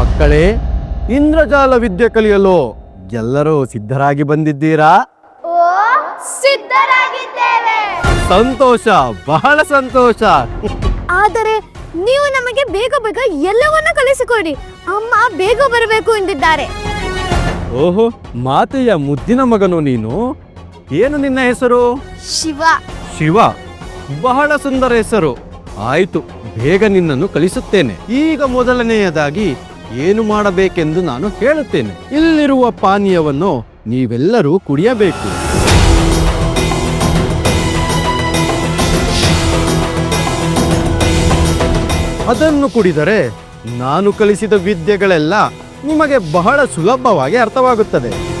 ಮಕ್ಕಳೇ ಇಂದ್ರಜಾಲ ವಿದ್ಯೆ ಕಲಿಯಲು ಎಲ್ಲರೂ ಸಿದ್ಧರಾಗಿ ಬಂದಿದ್ದೀರಾ? ಸಿದ್ಧರಾಗಿದ್ದೇವೆ. ಸಂತೋಷ ಬಹಳ ಸಂತೋಷ. ಆದರೆ ನೀವು ನಮಗೆ ಬೇಗ ಬೇಗ ಎಲ್ಲವನ್ನ ಕಲಿಸಿಕೊಡಿ. ಅಮ್ಮ ಬೇಗ ಬರಬೇಕು ಎಂದಿದ್ದಾರೆ. ಓಹೋ ಮಾತೆಯ ಮುದ್ದಿನ ಮಗನು ನೀನು? ಏನು ನಿನ್ನ ಹೆಸರು? ಶಿವ. ಶಿವ ಬಹಳ ಸುಂದರ ಹೆಸರು. ಆಯಿತು ಬೇಗ ನಿನ್ನನ್ನು ಕಲಿಸುತ್ತೇನೆ. ಈಗ ಮೊದಲನೆಯದಾಗಿ ಏನು ಮಾಡಬೇಕೆಂದು ನಾನು ಹೇಳುತ್ತೇನೆ. ಇಲ್ಲಿರುವ ಪಾನೀಯವನ್ನು ನೀವೆಲ್ಲರೂ ಕುಡಿಯಬೇಕು. ಅದನ್ನು ಕುಡಿದರೆ ನಾನು ಕಲಿಸಿದ ವಿದ್ಯೆಗಳೆಲ್ಲ ನಿಮಗೆ ಬಹಳ ಸುಲಭವಾಗಿ ಅರ್ಥವಾಗುತ್ತದೆ.